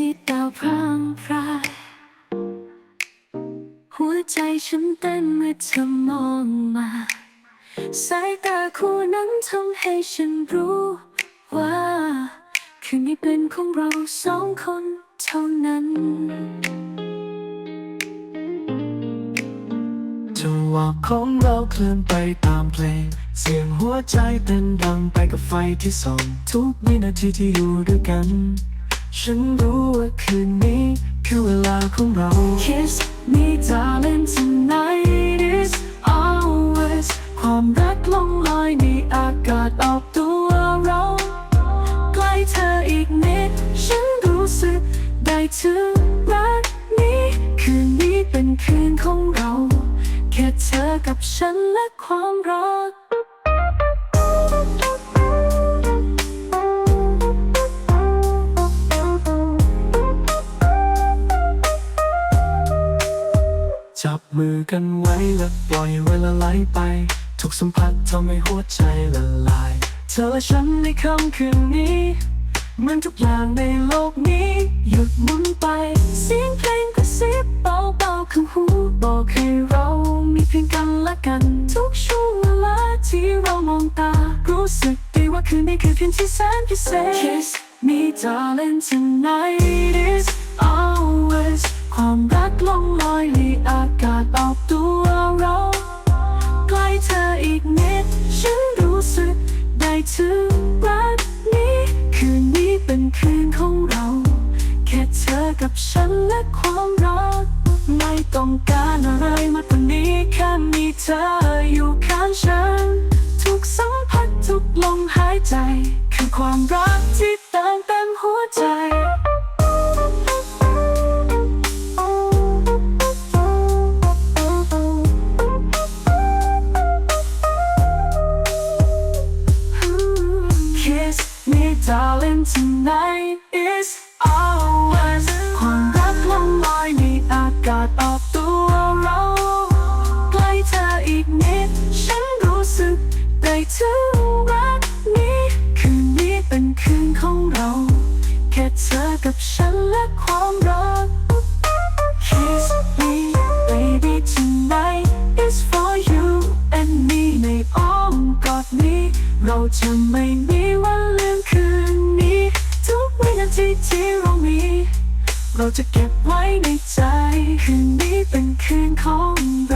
ที่ดาวพรางพรายหัวใจฉันเต้นเมื่อเธอมองมา สายตาคู่นั้นทำให้ฉันรู้ว่า คืนนี้เป็นของเราสองคนเท่านั้นจังหวะของเราเคลื่อนไปตามเพลง เสียงหัวใจเต้นดังไปกับไฟที่ส่องทุกวินาทีที่อยู่ด้วยกัน ฉันรู้ว่าคืนนี้คือเวลาของเรา Kiss me darling tonight is ours ความรักล่องลอยในอากาศออกตัวเรา ใกล้เธออีกนิด ฉันรู้สึกได้ถึงรักนี้ คืนนี้เป็นคืนของเรา แค่เธอกับฉันและความรัก มือกันไว้และปล่อยเวลาไหลไป ทุกสัมผัสทำให้หัวใจละลาย เธอและฉันในค่ำคืนนี้เหมือนทุกอย่างในโลกนี้ หยุดหมุนไป เสียงเพลงกระซิบเบาๆข้างหูบอกให้เรามีเพียงกันและกัน ทุกช่วงเวลาที่เรามองตา รู้สึกดีว่าคืนนี้คือเพียงที่แสนพิเศษ Kiss me darling tonight is ours ความรักล่องลอยในอากาศ ถึงรักนี้ คืนนี้เป็นคืนของเรา แค่เธอกับฉันและความรัก ไม่ต้องการอะไรมากกว่านี้แค่มีเธออยู่ข้างฉัน ทุกสัมผัสทุกลมหายใจ คือความรักที่ darling tonight is ours ความรักล่องลอยในอากาศออกตัวเราใกล้เธออีกนิด ฉันรู้สึกได้ถึงรักนี้คืนนี้เป็นคืนของเรา แค่เธอกับฉันและความรัก Kiss me baby tonight is for you and me ในอ้อมกอดนี้ เราจะไม่มีวันลืม ที่ที่เรามี เราจะเก็บไว้ในใจ คืนนี้เป็นคืนของเรา